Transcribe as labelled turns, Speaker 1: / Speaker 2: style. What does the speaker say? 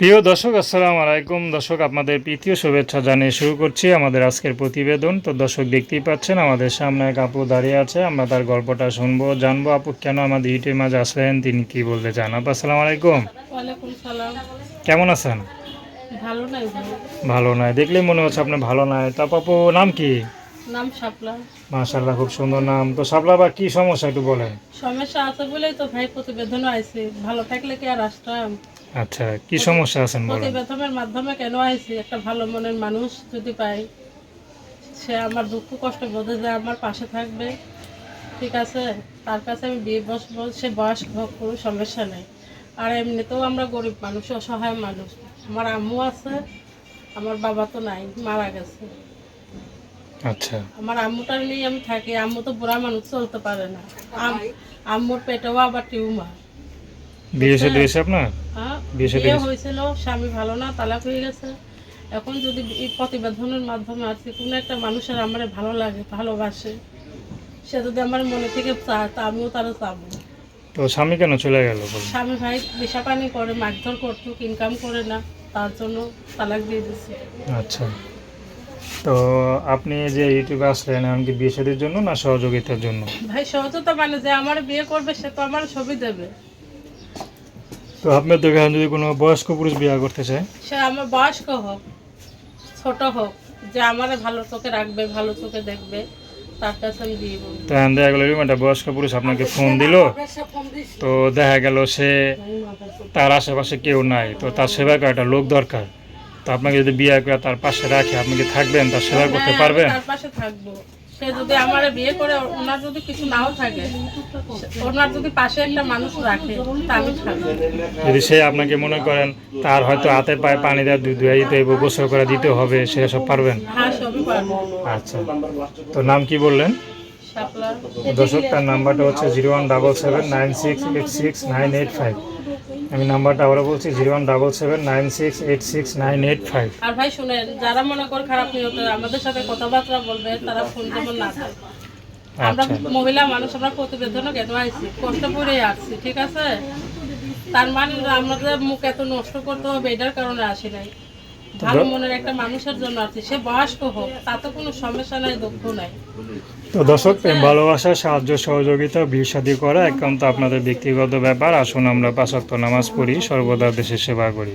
Speaker 1: প্রিয় দর্শক আসসালামু আলাইকুম। দর্শক আপনাদের প্রীতীয় শুভেচ্ছা জানিয়ে শুরু করছি আমাদের আজকের প্রতিবেদন। তো দর্শক দেখতেই পাচ্ছেন আমাদের সামনে এক আপু দাঁড়িয়ে আছে। আমরা তার গল্পটা শুনব জানব। আপু কেন আমাদের ইউটিউব মাঝে আসলেন তিনি কি বলতে চান? আপু আসসালামু আলাইকুম। কেমন আছেন?
Speaker 2: ভালো নাই
Speaker 1: দেখলেই মনে হচ্ছে আপনি ভালো নয় তা আপু নাম কি?
Speaker 2: নাম শাপলা।
Speaker 1: মাশাল্লাহ খুব সুন্দর নাম। তো সাবলা বা কি সমস্যা একটু বলেন।
Speaker 2: সমস্যা আছে বলেই তো ভাই প্রতিবেদন আইছে। ভালো থাকলে কি আর আসতাম?
Speaker 1: আচ্ছা কি সমস্যা আছেন বলেন?
Speaker 2: প্রতিবেদনের মাধ্যমে কেন আইছি একটা ভালো মনের মানুষ যদি পাই সে আমার দুঃখ কষ্ট বোঝে যে আমার পাশে থাকবে। ঠিক আছে তার কাছে আমি বিয়ে বসবো সে বয়স হোক কোনো সমস্যা নেই। আর এমনিতেও আমরা গরিব মানুষ অসহায় মানুষ। আমার আম্মু আছে আমার বাবা তো নাই মারা গেছে।
Speaker 1: আচ্ছা।
Speaker 2: আমার আম্মুটার নিয়ে আমি থাকি আম্মু তো বুড়া মানুষ চলতে পারে না। আম- আম্মুর পেটেও আবার টিউমার।
Speaker 1: বিয়ে হয়েছে আপনার?
Speaker 2: হ্যাঁ
Speaker 1: বিয়ে?
Speaker 2: হয়েছিল স্বামী ভালো না তালাক হয়ে গেছে। এখন যদি এই প্রতিবেদনের মাধ্যমে আছে কোনো একটা মানুষের আমার ভালো লাগে ভালোবাসে সে যদি আমার মনে থেকে চায় তা আমিও তারা চাবো।
Speaker 1: তো স্বামী কেন চলে গেল
Speaker 2: স্বামী ভাই নেশা পানি করে মারধর করতো ইনকাম করে না তার জন্য তালাক দিয়ে দিচ্ছে
Speaker 1: আচ্ছা। তো আপনি যে ইউটিউবে আসলেন এমনকি বিয়ে শাদীর জন্য না সহযোগিতার জন্য?
Speaker 2: ভাই সহজতা মানে যে আমার বিয়ে করবে সে তো আমার ছবি দেবে।
Speaker 1: তো আপনার দেখেন যদি কোনো বয়স্ক পুরুষ বিয়ে করতে চায়?
Speaker 2: সে আমার বয়স্ক হোক ছোট হোক যে আমার ভালো চোখে রাখবে ভালো চোখে দেখবে তার কাছে আমি দিয়ে বলব
Speaker 1: তো দেখা গেল এরকম একটা বয়স্ক পুরুষ আপনাকে ফোন দিল তো দেখা গেল সে তার আশেপাশে কেউ নাই তো তার সেবা করা একটা লোক দরকার। তো আপনাকে যদি বিয়ে করে তার পাশে রাখে আপনি কি থাকবেন তার সেবা করতে পারবেন?
Speaker 2: তার পাশে থাকব। সে যদি আমার বিয়ে করে ওনার যদি কিছু নাও থাকে ওনার যদি পাশে একটা মানুষ রাখে তা আমি থাকব
Speaker 1: যদি সে আপনাকে মনে করেন তার হয়তো হাতে পায়ে পানি দেওয়া দুধ ধুয়ে দিতে গোসল করে দিতে হবে সে সব পারবেন?
Speaker 2: হ্যাঁ সবই পারব।
Speaker 1: আচ্ছা। তো নাম কি বললেন? দর্শক তার নাম্বারটা হচ্ছে zero one double seven nine six eight six nine eight five. আমি নাম্বারটা আবারও বলছি zero one double seven nine six eight six nine eight five.
Speaker 2: আর ভাই শুনেন যারা মনে কর খারাপ নিয়ত আমাদের সাথে কথাবার্তা বলবে তারা ফোন যেমন না থাকে আমরা
Speaker 1: আচ্ছা।
Speaker 2: মহিলা মানুষ আমরা প্রতিবেদনও কেন আইছি কষ্ট করে আসছি ঠিক আছে? তার মানে আমাদের মুখ এত নষ্ট করতে হবে এটার কারণে আসি নাই। ভালো মনের একটা মানুষের জন্য আছি সে বয়স্ক হোক তাতে কোনো সমস্যা নাই দুঃখ নাই।
Speaker 1: তো দর্শক প্রেম ভালোবাসা সাহায্য সহযোগিতা বিয়ে করা একান্ত আপনাদের ব্যক্তিগত ব্যাপার। আসুন আমরা পাঁচক্ত নামাজ পড়ি সর্বদা দেশের সেবা করি।